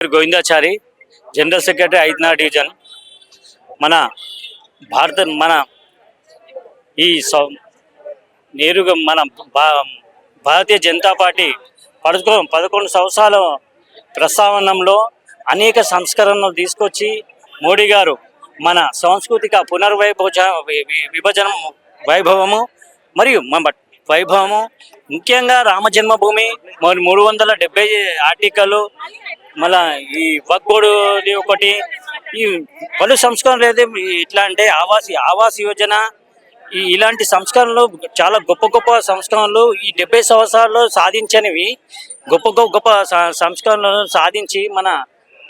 Govindachari general secretary ఐదునా division మన భారత మన ఈ సౌ- నేరుగా మన భా- భారతీయ జనతా పార్టీ పదకొ పదకొండు సంవత్సరాల ప్రస్తావనలో అనేక సంస్కరణలు తీసుకొచ్చి మోడీ గారు మన సాంస్కృతిక పునర్వైభోజ విభజన వైభవము మరియు మన వైభవము. ముఖ్యంగా రామ జన్మభూమి మరి మూడు వందల డెబ్బై ఆర్టికల్ మళ్ళా ఈ బగ్గోడుది ఒకటి ఈ పలు సంస్కరణలు అయితే ఇట్లా అంటే ఆవాస్ ఆవాస్ యోజన ఈ ఇలాంటి సంస్కరణలు చాలా గొప్ప గొప్ప సంస్కరణలు ఈ డెబ్బై సంవత్సరాల్లో సాధించనివి. గొప్ప గొప్ప గొప్ప సంస్కరణలను సాధించి మన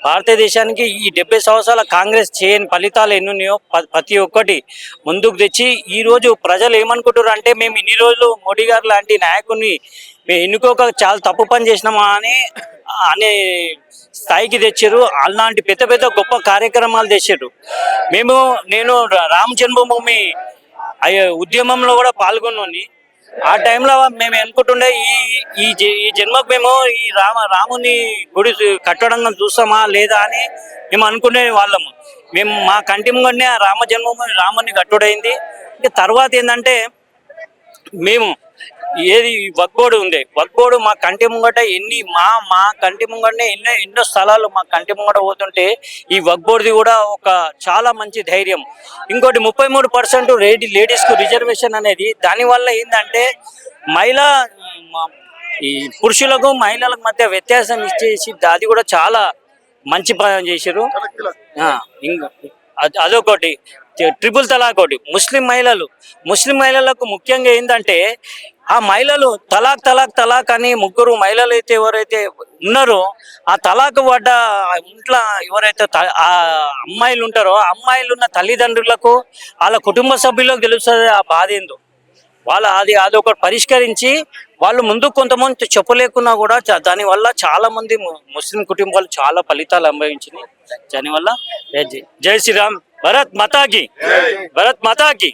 భారతదేశానికి ఈ డెబ్బై సంవత్సరాల కాంగ్రెస్ చేయని ఫలితాలు ఎన్ని ఉన్నాయో ప్రతి ఒక్కటి ముందుకు తెచ్చి ఈ రోజు ప్రజలు ఏమనుకుంటారు అంటే మేము ఇన్ని రోజులు మోడీ గారు లాంటి నాయకుడిని మేము ఎన్నుకోక చాలా తప్పు పని చేసినామా అని అనే స్థాయికి తెచ్చారు. అలాంటి పెద్ద పెద్ద గొప్ప కార్యక్రమాలు తెచ్చారు. మేము నేను రా- రామ జన్మభూమి అయ్యే ఉద్యమంలో కూడా పాల్గొన్నాను ఆ టైంలో మేము అనుకుంటుండే ఈ ఈ జ- ఈ జన్మకు మేము ఈ రామ రాముని గుడి కట్టడం చూస్తామా లేదా అని మేము అనుకునే వాళ్ళము. మేము మా కంటి ముంగనే ఆ రామ జన్మభూమి రాముని కట్టుడైంది. ఇంకా తర్వాత ఏంటంటే మేము ఏది వక్బోర్డు ఉంది. వక్బోర్డు మా కంటి ముంగట ఎన్ని మా మా కంటి ముంగటనే ఎన్నో ఎన్నో స్థలాలు మా కంటి ముంగట పోతుంటే ఈ వక్బోర్డుది కూడా ఒక చాలా మంచి ధైర్యం. ఇంకోటి ముప్పై మూడు పర్సెంట్ లేడీ లేడీస్కు రిజర్వేషన్ అనేది దానివల్ల ఏంటంటే మహిళా ఈ పురుషులకు మహిళలకు మధ్య వ్యత్యాసం ఇచ్చేసి అది కూడా చాలా మంచి పని చేశారు ఇంక అదొకటి. ట్రిపుల్ తలాక్ ఒకటి. ముస్లిం మహిళలు. ముస్లిం మహిళలకు ముఖ్యంగా ఏంటంటే ఆ మహిళలు తలాక్ తలాక్ తలాక్ అని ముగ్గురు మహిళలు అయితే ఎవరైతే ఉన్నారో ఆ తలాక్ పడ్డ ఇంట్లో ఎవరైతే త- ఆ అమ్మాయిలు ఉంటారో ఆ అమ్మాయిలు ఉన్న తల్లిదండ్రులకు వాళ్ళ కుటుంబ సభ్యులకు తెలుస్తుంది ఆ బాధ ఏందో. వాళ్ళ అది అదొకటి పరిష్కరించి వాళ్ళు ముందు కొంతమంది చెప్పలేకున్నా కూడా దానివల్ల చాలామంది ముస్లిం కుటుంబాలు చాలా ఫలితాలు అనుభవించినాయి. जाने वाला है जय श्री राम भरत माता की। भरत माता की।